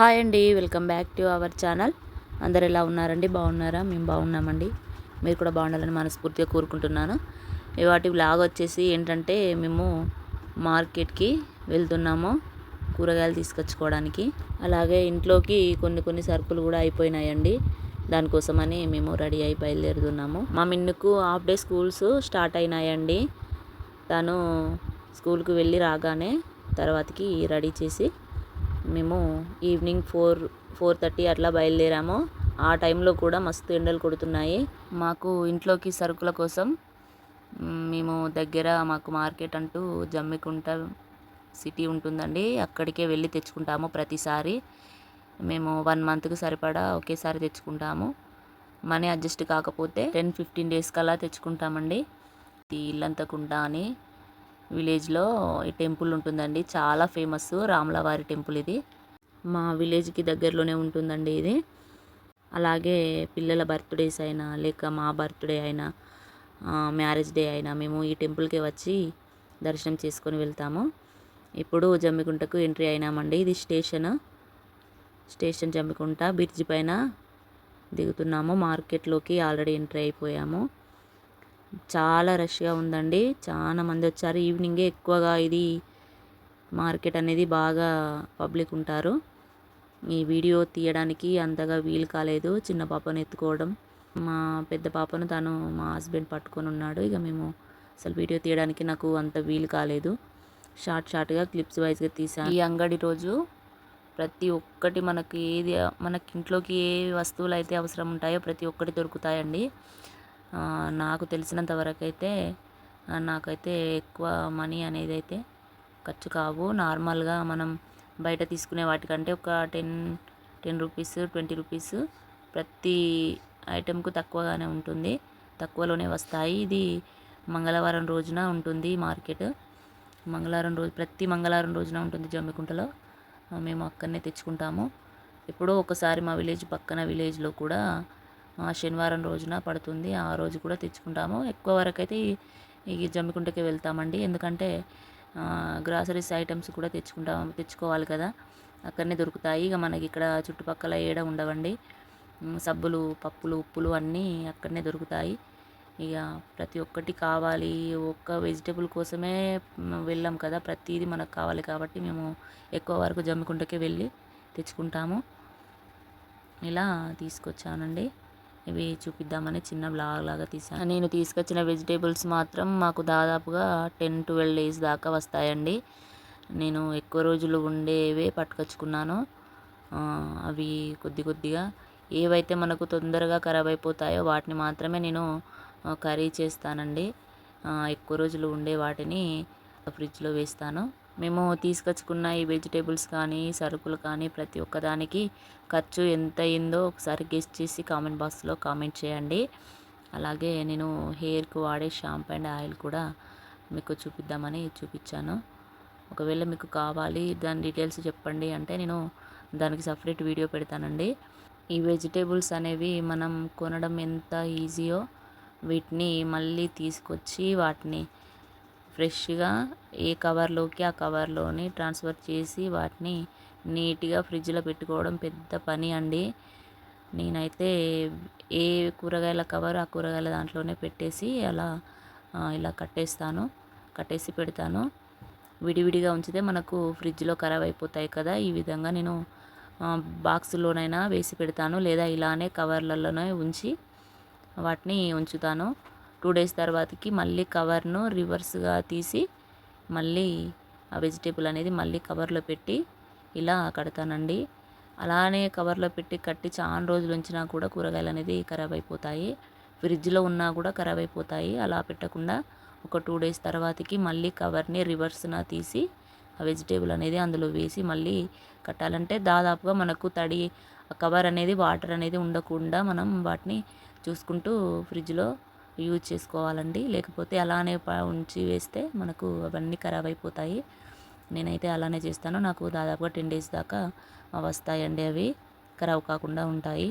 Hi అండి welcome back to our channel. అందరు ఎలా ఉన్నారండి? బాగున్నారా? మేము బాగున్నామండి. మీరు కూడా బాగుండాలని మనస్ఫూర్తిగా కోరుకుంటున్నాను. వాటి బ్లాగ్ వచ్చేసి ఏంటంటే మేము మార్కెట్కి వెళ్తున్నాము కూరగాయలు తీసుకొచ్చుకోవడానికి. అలాగే ఇంట్లోకి కొన్ని కొన్ని సరుకులు కూడా అయిపోయినాయండి. దానికోసమని మేము రెడీ అయి బయలుదేరుతున్నాము. మా మిన్నుకు హాఫ్ డే స్కూల్స్ స్టార్ట్ అయినాయండి. తను స్కూల్కి వెళ్ళి రాగానే తర్వాతకి రెడీ చేసి మేము ఈవినింగ్ ఫోర్ ఫోర్ థర్టీ అట్లా బయలుదేరాము. ఆ టైంలో కూడా మస్తు ఎండలు కొడుతున్నాయి. మాకు ఇంట్లోకి సరుకుల కోసం మేము దగ్గర మాకు మార్కెట్ అంటూ జమ్మికుంట సిటీ ఉంటుందండి. అక్కడికే వెళ్ళి తెచ్చుకుంటాము ప్రతిసారి. మేము వన్ మంత్కి సరిపడా ఒకేసారి తెచ్చుకుంటాము. మనీ అడ్జస్ట్ కాకపోతే టెన్ ఫిఫ్టీన్ డేస్ కల్లా తెచ్చుకుంటామండి. ఇల్లంతకుండా అని విలేజ్లో ఈ టెంపుల్ ఉంటుందండి. చాలా ఫేమస్ రాములవారి టెంపుల్ ఇది. మా విలేజ్కి దగ్గరలోనే ఉంటుందండి ఇది. అలాగే పిల్లల బర్త్డేస్ అయినా లేక మా బర్త్డే అయినా మ్యారేజ్ డే అయినా మేము ఈ టెంపుల్కి వచ్చి దర్శనం చేసుకొని వెళ్తాము. ఇప్పుడు జమ్మికుంటకు ఎంట్రీ అయినామండి. ఇది స్టేషన్. స్టేషన్ జమ్మికుంట బ్రిడ్జ్ పైన దిగుతున్నాము. మార్కెట్లోకి ఆల్రెడీ ఎంట్రీ అయిపోయాము. చాలా రష్గా ఉందండి. చాలా మంది వచ్చారు. ఈవినింగే ఎక్కువగా ఇది మార్కెట్ అనేది బాగా పబ్లిక్ ఉంటారు. ఈ వీడియో తీయడానికి అంతగా వీలు కాలేదు. చిన్న పాపను ఎత్తుకోవడం. మా పెద్ద పాపను తను మా హస్బెండ్ పట్టుకొని ఉన్నాడు. ఇక మేము అసలు వీడియో తీయడానికి నాకు అంత వీలు కాలేదు. షార్ట్ షార్ట్గా క్లిప్స్ వైజ్గా తీసాను ఈ అంగడి రోజు ప్రతి ఒక్కటి మనకి ఏది మనకి ఇంట్లోకి ఏ వస్తువులు అయితే అవసరం ఉంటాయో ప్రతి ఒక్కటి దొరుకుతాయండి. నాకు తెలిసినంత వరకు అయితే నాకైతే ఎక్కువ మనీ అనేది అయితే ఖర్చు కావు. నార్మల్గా మనం బయట తీసుకునే వాటికంటే ఒక ten ten rupees twenty rupees ప్రతి ఐటెంకు తక్కువగానే ఉంటుంది. తక్కువలోనే వస్తాయి. ఇది మంగళవారం రోజున ఉంటుంది మార్కెట్. మంగళవారం రోజు ప్రతి మంగళవారం రోజున ఉంటుంది జమ్మికుంటలో. మేము అక్కడనే తెచ్చుకుంటాము. ఎప్పుడో ఒకసారి మా విలేజ్ పక్కన విలేజ్లో కూడా శనివారం రోజున పడుతుంది. ఆ రోజు కూడా తెచ్చుకుంటాము. ఎక్కువ వరకు అయితే ఈ జమ్మికుంటకి వెళ్తామండి. ఎందుకంటే గ్రాసరీస్ ఐటమ్స్ కూడా తెచ్చుకుంటాం తెచ్చుకోవాలి కదా. అక్కడనే దొరుకుతాయి. ఇక మనకి ఇక్కడ చుట్టుపక్కల ఏడ ఉండవండి. సబ్బులు పప్పులు ఉప్పులు అన్నీ అక్కడనే దొరుకుతాయి. ఇక ప్రతి ఒక్కటి కావాలి. ఒక్క వెజిటేబుల్ కోసమే వెళ్ళాం కదా. ప్రతిదీ మనకు కావాలి కాబట్టి మేము ఎక్కువ వరకు జమ్మికుంటకే వెళ్ళి తెచ్చుకుంటాము. ఇలా తీసుకొచ్చానండి. ఇవి చూపిద్దామని చిన్న బ్లాగ్ లాగా తీసాను నేను తీసుకొచ్చిన వెజిటేబుల్స్ మాత్రం మాకు దాదాపుగా టెన్ ట్వెల్వ్ డేస్ దాకా వస్తాయండి. నేను ఎక్కువ రోజులు ఉండేవే పట్టుకొచ్చుకున్నాను. అవి కొద్ది కొద్దిగా ఏవైతే మనకు తొందరగా ఖరాబ్ అయిపోతాయో వాటిని మాత్రమే నేను కర్రీ చేస్తానండి. ఎక్కువ రోజులు ఉండే వాటిని ఫ్రిడ్జ్లో వేస్తాను. మేము తీసుకొచ్చుకున్న ఈ వెజిటేబుల్స్ కానీ సరుకులు కానీ ప్రతి ఒక్కదానికి ఖర్చు ఎంత అయిందో ఒకసారి గెస్ట్ చేసి కామెంట్ బాక్స్లో కామెంట్ చేయండి. అలాగే నేను హెయిర్కి వాడే షాంపూ అండ్ ఆయిల్ కూడా మీకు చూపిద్దామని చూపించాను. ఒకవేళ మీకు కావాలి దాని డీటెయిల్స్ చెప్పండి అంటే నేను దానికి సపరేట్ వీడియో పెడతానండి. ఈ వెజిటేబుల్స్ అనేవి మనం కొనడం ఎంత ఈజీయో వీటిని మళ్ళీ తీసుకొచ్చి వాటిని ఫ్రెష్గా ఏ కవర్లోకి ఆ కవర్లోని ట్రాన్స్ఫర్ చేసి వాటిని నీట్గా ఫ్రిడ్జ్లో పెట్టుకోవడం పెద్ద పని అండి. నేనైతే ఏ కూరగాయల కవర్ ఆ కూరగాయల దాంట్లోనే పెట్టేసి అలా ఇలా కట్టేస్తాను కట్టేసి పెడతాను. విడివిడిగా ఉంచితే మనకు ఫ్రిడ్జ్లో ఖరాబ్ అయిపోతాయి కదా. ఈ విధంగా నేను బాక్స్లోనైనా వేసి పెడతాను లేదా ఇలానే కవర్లలోనే ఉంచి వాటిని ఉంచుతాను. టూ డేస్ తర్వాతకి మళ్ళీ కవర్ను రివర్స్గా తీసి మళ్ళీ ఆ వెజిటేబుల్ అనేది మళ్ళీ కవర్లో పెట్టి ఇలా కడతానండి. అలానే కవర్లో పెట్టి కట్టి చాలా రోజులు ఉంచినా కూడా కూరగాయలు అనేది ఖరాబ్ అయిపోతాయి. ఫ్రిడ్జ్లో ఉన్నా కూడా ఖరాబ్ అయిపోతాయి. అలా పెట్టకుండా ఒక టూ డేస్ తర్వాతకి మళ్ళీ కవర్ని రివర్స్న తీసి ఆ వెజిటేబుల్ అనేది అందులో వేసి మళ్ళీ కట్టాలంటే దాదాపుగా మనకు తడి కవర్ అనేది వాటర్ అనేది ఉండకుండా మనం వాటిని చూసుకుంటూ ఫ్రిడ్జ్లో యూజ్ చేసుకోవాలండి. లేకపోతే అలానే ఉంచి వేస్తే మనకు అవన్నీ ఖరాబ్ అయిపోతాయి. నేనైతే అలానే చేస్తాను. నాకు దాదాపుగా టెన్ డేస్ దాకా వస్తాయండి అవి. ఖరాబ్ కాకుండా ఉంటాయి.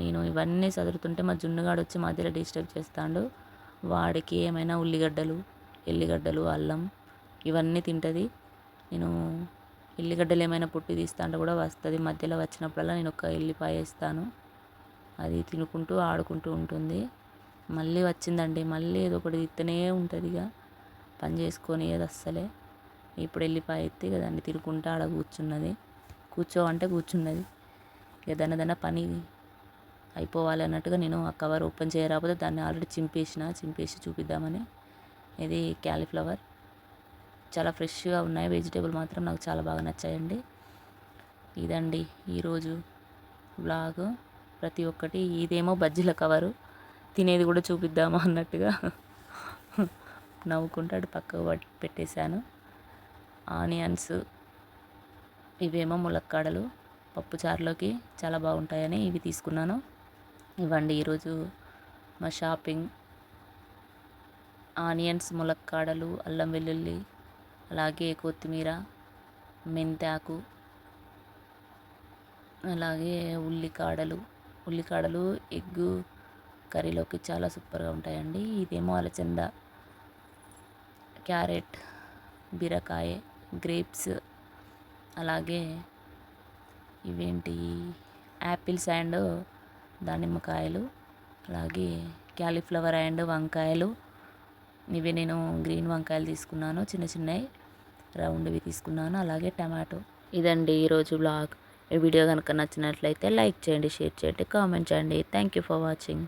నేను ఇవన్నీ చదువుతుంటే మా జున్నుగాడు వచ్చి మధ్యలో డిస్టర్బ్ చేస్తాడు. వాడికి ఏమైనా ఉల్లిగడ్డలు ఎల్లిగడ్డలు అల్లం ఇవన్నీ తింటుంది. నేను ఎల్లిగడ్డలు ఏమైనా పుట్టి తీస్తా అంటే కూడా వస్తుంది. మధ్యలో వచ్చినప్పుడల్లా నేను ఒక ఎల్లిపాయ ఇస్తాను అది తినుకుంటూ ఆడుకుంటూ ఉంటుంది. మళ్ళీ వచ్చిందండి. మళ్ళీ ఏదో ఒకటి తిత్తనే ఉంటుంది ఇక పని చేసుకొని ఏది అస్సలే. ఇప్పుడు వెళ్ళిపోయి ఎత్తి ఇక దాన్ని తినుకుంటూ ఆడ కూర్చున్నది. కూర్చో అంటే కూర్చున్నది. ఇక దాని పని అయిపోవాలి అన్నట్టుగా నేను ఆ కవర్ ఓపెన్ చేయరాకపోతే దాన్ని ఆల్రెడీ చింపేసిన. చింపేసి చూపిద్దామని. ఇది క్యాలీఫ్లవర్. చాలా ఫ్రెష్గా ఉన్నాయి. వెజిటేబుల్ మాత్రం నాకు చాలా బాగా నచ్చాయండి. ఇదండి ఈరోజు బ్లాగు ప్రతి ఒక్కటి. ఇదేమో బజ్జీల కవరు. తినేది కూడా చూపిద్దామా అన్నట్టుగా నవ్వుకుంటాడు అటు పక్కకు పెట్టేశాను. ఆనియన్స్ ఇవేమో ములక్కాడలు పప్పుచారులోకి చాలా బాగుంటాయని ఇవి తీసుకున్నాను. ఇవ్వండి ఈరోజు మా షాపింగ్. ఆనియన్స్ ములక్కాడలు అల్లం వెల్లుల్లి అలాగే కొత్తిమీర మెంతాకు అలాగే ఉల్లికాడలు. ఉల్లికాడలు ఎగ్గు కర్రీలోకి చాలా సూపర్గా ఉంటాయండి. ఇదేమో అలచంద క్యారెట్ బీరకాయ గ్రేప్స్ అలాగే ఇవేంటి? యాపిల్స్ అండ్ దానిమ్మకాయలు అలాగే క్యాలీఫ్లవర్ అండ్ వంకాయలు. ఇవి నేను గ్రీన్ వంకాయలు తీసుకున్నాను చిన్న చిన్నవి రౌండ్వి తీసుకున్నాను అలాగే టమాటో. ఇదండి ఈరోజు బ్లాగ్ ఈ వీడియో కనుక నచ్చినట్లయితే లైక్ చేయండి షేర్ చేయండి కామెంట్ చేయండి. Thank you for watching